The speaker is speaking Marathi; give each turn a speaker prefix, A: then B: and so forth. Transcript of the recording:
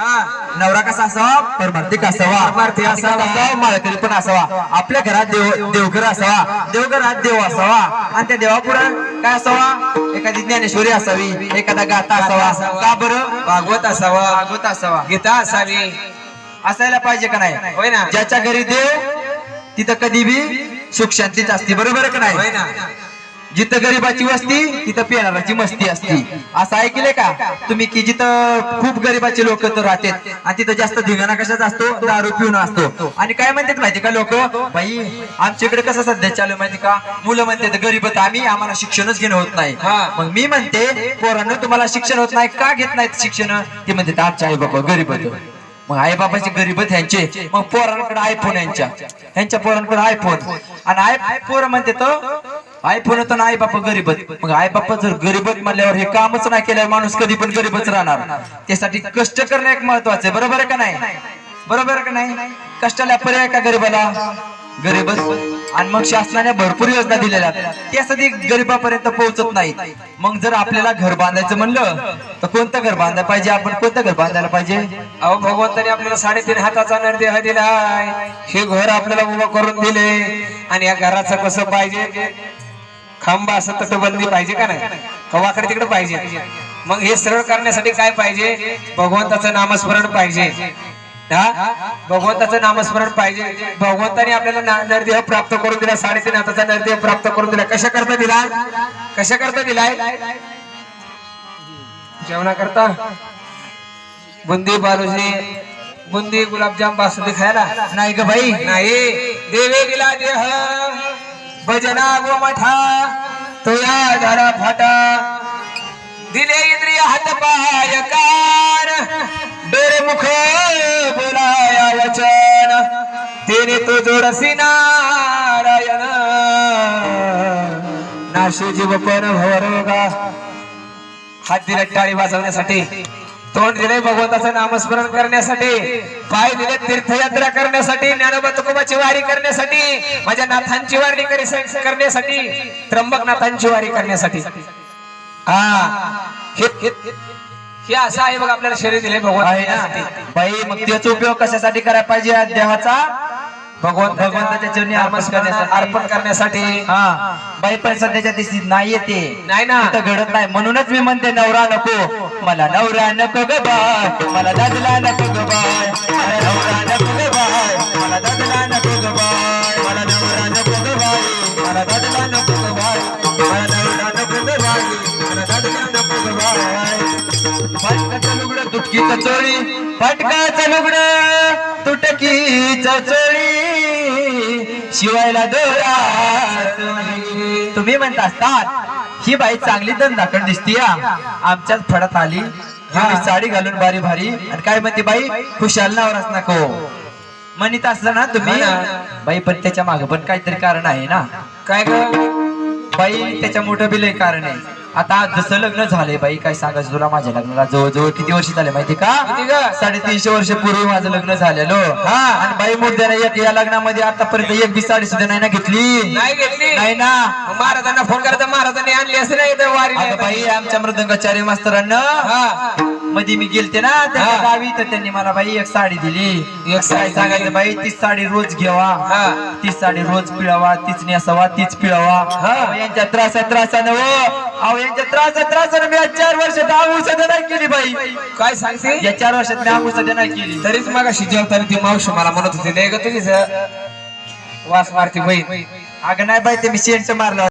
A: नवरा कसा असावा? परमार्थिक असावा?
B: परमार्थी असावा.
A: माळकरी पण असावा. आपल्या घरात देव देवघर असावा. देवघरात देव असावा. आणि त्या देवापुढे काय असावा? एखादी ज्ञानेश्वरी असावी एखादा गाता असावा. का बरं?
B: भागवत असावा
A: भागवत असावा.
B: गीता असावी.
A: असायला पाहिजे का नाही?
B: होय ना?
A: ज्याच्या घरी देव तिथं कधी बी सुख शांतीच असते बरोबर का नाही? जिथं गरीबाची वस्ती तिथं पिणाराची मस्ती असती. असं ऐकले का? तुम्ही की जिथं खूप गरीबाचे लोक तर राहतात आणि तिथं जास्त धिंगाणा कशाचा असतो? दारू पिऊन असतो. आणि काय म्हणतात माहिती का लोक? बाई आमच्याकडे कसं सध्या चालू माहिती का? मुलं म्हणतात गरीबात आम्ही आम्हाला शिक्षणच घेणं होत नाही. मग मी म्हणते पोरांनो तुम्हाला शिक्षण होत नाही. का घेत नाहीत शिक्षण? ते म्हणतात आमच्या आई बाबा गरीब मग आई बाबाचे गरीब ह्यांचे. मग पोरांकडे आयफोन यांच्या. ह्यांच्या पोरांकडे आयफोन आणि आय पोर म्हणते आई पण तर आई बाप गरीबच. मग आई बाप जर गरीबच म्हणल्यावर हे कामच नाही केल्यावर माणूस कधी पण गरीबच राहणार. त्यासाठी कष्ट करणं एक महत्वाचं आहे. बरोबर आहे का नाही? बरोबर आहे का नाही? कष्टाला पर्याय का गरीबाला? गरीबच. आणि मग शासनाने भरपूर योजना दिलेल्या त्यासाठी गरीबापर्यंत पोहोचत नाही मग जर आपल्याला घर बांधायचं म्हणलं तर कोणतं घर बांधायला पाहिजे? आपण कोणतं घर बांधायला पाहिजे?
B: अहो भगवंताने आपल्याला साडेतीन हाताचा नरदेह दिलाय. हे घर आपल्याला उभं करून दिले. आणि या घराचं कसं पाहिजे? खांबा असं तटबंदी पाहिजे का नाही? कवाकडे तिकडे पाहिजे. मग हे सरळ करण्यासाठी काय पाहिजे? भगवंताचं नामस्मरण पाहिजे. हा? भगवंताचं नामस्मरण पाहिजे. भगवंताने आपल्याला नरदेह प्राप्त करून दिला. साडेतीन हाताचा नरदेह प्राप्त करून दिला. कशा करता दिला कशा करता दिलाय? जेवणा करता बुंदी बालूजी. बुंदी गुलाबजाम बासुंदी खायला?
A: नाही ग बाई.
B: नाही. देवे दिला देह. भजना गोमठा तुया धरा फाटा। दिले इंद्रिय हात पाय कार डोरे मुख बोलाया वचन। तिने तो जोडसी नारायण। नाशी जीव पण भवरोगा? हात दिले टाळी वाजवण्यासाठी। तोंड दिले भगवंताचं नामस्मरण करण्यासाठी पाय दिले तीर्थयात्रा करण्यासाठी ज्ञानोबा तुकोबाची वारी करण्यासाठी माझ्या नाथांची वारी करी- करण्यासाठी त्र्यंबक नाथांची वारी करण्यासाठी. हा. हे असं आहे बघ आपल्याला शरीर दिले
A: आहे ना?
B: भगवंतासाठी
A: बाई मग त्याचा उपयोग कशासाठी करायला पाहिजे? देहाचा?
B: भगवंत
A: भगवंताच्या चरणी अर्पण करण्यासाठी. हा. बाई पण सध्याच्या दिवशीत नाही येते
B: नाही ना?
A: घडत नाही. म्हणूनच मी म्हणते नवरा नको. मला नवरा नको ग बाय मला दादला नको ग बाय मला नवरा नको ग बाय मला दादला नको ग बाय मला नवरा नको ग बाय मला दादला नको ग बाय मला नवरा नको ग बाय मला दादला नको ग बाय फटकाचं लुगडं तुटकी चोळी. फटकाचं लुगडं तुटकी चोळी. शिवायला दोरा तुम्ही. म्हणत असतात ही बाई चांगली धंदाकड दिसती आमच्याच फडात आली. साडी घालून भारी भारी. आणि काय म्हणते बाई? खुशाल नावराच नको. म्हणत असलं ना तुम्ही. बाई पण त्याच्यामागे पण काहीतरी कारण आहे ना.
B: काय
A: बाई त्याच्या मोठं बिल कारण आहे. आता जसं लग्न झालंय बाई काय सांगायचं तुला? माझ्या लग्नाला जवळजवळ किती वर्ष झाले माहिती का? साडेतीनशे वर्ष पूर्वी माझं लग्न झालेलं. हा. आणि बाई मुद्द्याने एक या लग्नामध्ये आतापर्यंत एक बी साडी सुद्धा नाही ना घेतली?
B: नाही घेतली.
A: नाही ना?
B: महाराजांना फोन करायचा महाराजांनी आणली असते ना इथं वारी
A: अगं बाई आमच्या मृदंगाचार्य मास्तरांना मध्ये मी गेलते ना. गावी तर त्यांनी मला बाई एक साडी दिली.
B: एक साडी
A: सांगायचं बाई तीच साडी रोज घ्यावा
B: हा.
A: तीच साडी रोज पिळावा तीच नेसावा तीच पिळावा. यांच्या त्रासा त्रासानं हो अहो यांच्या त्रासा मी आज चार वर्ष दहा सध्या नाही केली बाई.
B: काय सांगते?
A: या चार वर्षात मी सध्या नाही केली.
B: तरीच मग जेवताना ती मावशी मला म्हणत होती नाही ग तुझीच वास मारती बहीण.
A: अगं नाही बाई ते मी सेंट मारला.